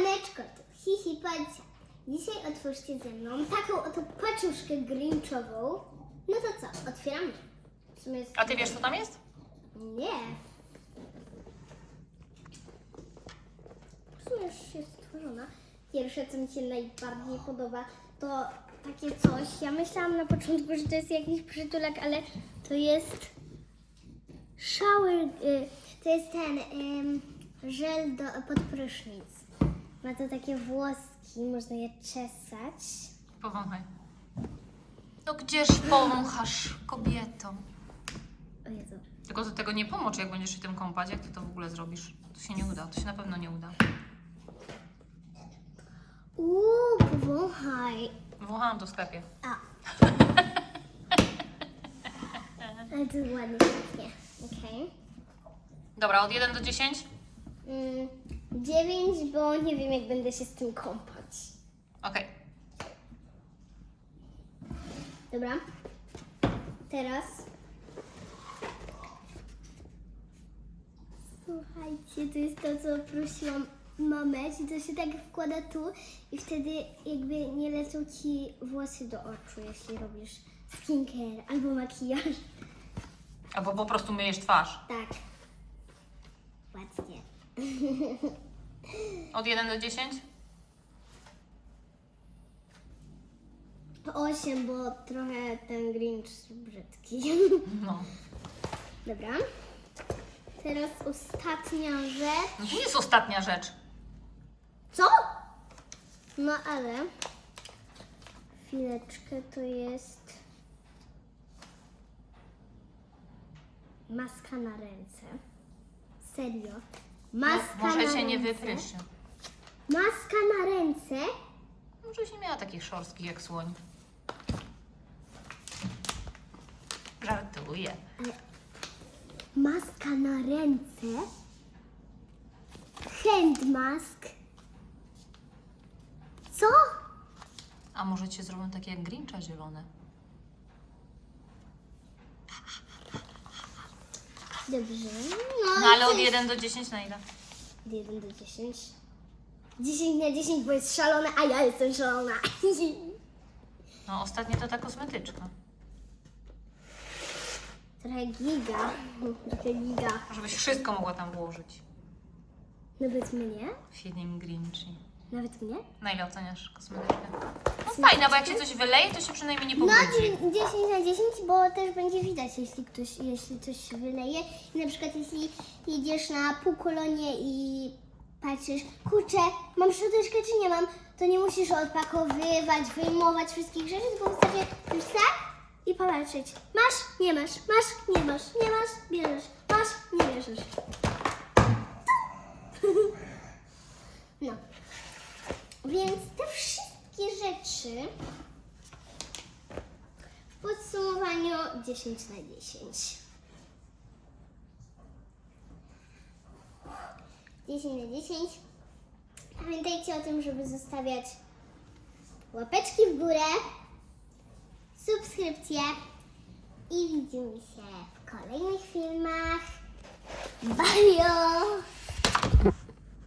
Siemaneczko, tu Hihi Pancia. Dzisiaj otwórzcie ze mną taką oto paczuszkę grinczową. No to co, otwieramy. W sumie jest... A ty wiesz, co tam jest? Nie. W sumie już jest stworzona. Pierwsze, co mi się najbardziej podoba, to takie coś. Ja myślałam na początku, że to jest jakiś przytulak, ale to jest shower. Y, to jest ten ym, żel do, pod prysznic. Ma to takie włoski, można je czesać. Powąchaj. No gdzież powąchasz, kobieto? O Jezu. Tylko do tego nie pomocz, jak będziesz się tym kąpać. Jak ty to w ogóle zrobisz? To się nie uda, to się na pewno nie uda. Uuu, powąchaj. Wąchałam to w sklepie. A. Ale to ładnie pachnie. Okej. Dobra, od 1 do 10? Mm, dziewięć, bo nie wiem, jak będę się z tym kąpać. Okej. Dobra. Teraz. Słuchajcie, to jest to, co prosiłam mamę, że to się tak wkłada tu i wtedy jakby nie lecą ci włosy do oczu, jeśli robisz skincare albo makijaż. Albo po prostu myjesz twarz. Tak. Od 1 do 10? Osiem, bo trochę ten Grinch brzydki. No. Dobra. Teraz ostatnia rzecz. No to nie jest ostatnia rzecz. Co? No ale. Chwileczkę, to jest. Maska na ręce. Serio. Maska Może na się nie ręce. wypryszy. Maska na ręce. Może się nie miała takich szorskich jak słoń. Żartuję. Maska na ręce. Hand mask. Co? A może cię zrobią takie jak Grincha zielone? Dobrze. No ale od coś- 1 do 10 na ile? Od 1 do 10. 10 na 10, bo jest szalone, a ja jestem szalona. No ostatnie to ta kosmetyczka. Trochę giga. Trochę giga. Żebyś wszystko mogła tam włożyć. Nawet mnie? W jednym Grinchi. Nawet mnie? Na ile oceniasz kosmetyczkę? No fajna, bo jak się coś wyleje, to się przynajmniej nie No, pobrudzi. 10 na 10, bo też będzie widać, jeśli ktoś, jeśli coś się wyleje. I na przykład jeśli jedziesz na półkolonie i patrzysz, kurczę, mam szczoteczkę czy nie mam, to nie musisz odpakowywać, wyjmować wszystkich rzeczy, tylko wystarczy już tak i popatrzeć. Masz, nie masz, masz, nie masz, nie masz, bierzesz, masz, nie bierzesz. No. Więc rzeczy w podsumowaniu 10 na 10. 10 na 10. Pamiętajcie o tym, żeby zostawiać łapeczki w górę, subskrypcje i widzimy się w kolejnych filmach. Bye!